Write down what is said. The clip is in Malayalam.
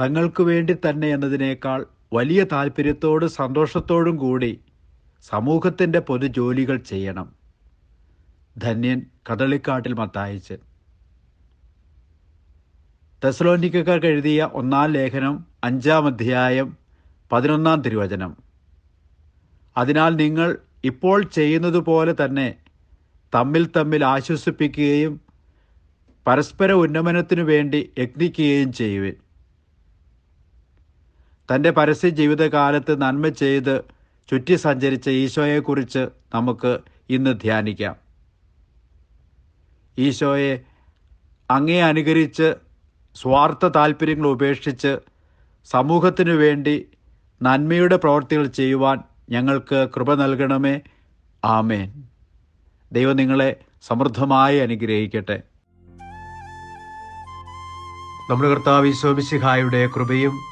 തങ്ങൾക്ക് വേണ്ടി തന്നെ എന്നതിനേക്കാൾ വലിയ താല്പര്യത്തോടും സന്തോഷത്തോടും കൂടി സമൂഹത്തിന്റെ പൊതുജോലികൾ ചെയ്യണം. ധന്യൻ കദളിക്കാട്ടിൽ മത്തായിച്ച്. തെസലോനിക്കക്കാർക്ക് എഴുതിയ ഒന്നാം ലേഖനം അഞ്ചാം അധ്യായം പതിനൊന്നാം തിരുവചനം. അതിനാൽ നിങ്ങൾ ഇപ്പോൾ ചെയ്യുന്നത് പോലെ തന്നെ തമ്മിൽ തമ്മിൽ ആശ്വസിപ്പിക്കുകയും പരസ്പര ഉന്നമനത്തിനു വേണ്ടി യത്നിക്കുകയും ചെയ്യുവിൻ. തന്റെ പരസ്യ ജീവിതകാലത്ത് നന്മ ചെയ്ത് ചുറ്റി സഞ്ചരിച്ച ഈശോയെക്കുറിച്ച് നമുക്ക് ഇന്ന് ധ്യാനിക്കാം. ഈശോയെ അങ്ങേ അനുകരിച്ച് സ്വാർത്ഥ താല്പര്യങ്ങൾ ഉപേക്ഷിച്ച് സമൂഹത്തിനു വേണ്ടി നന്മയുടെ പ്രവർത്തികൾ ചെയ്യുവാൻ ഞങ്ങൾക്ക് കൃപ നൽകണമേ. ആമേൻ. ദൈവം നിങ്ങളെ സമൃദ്ധമായി അനുഗ്രഹിക്കട്ടെ. നമ്മുടെ കർത്താവ് ഈശോമിശിഹായുടെ കൃപയും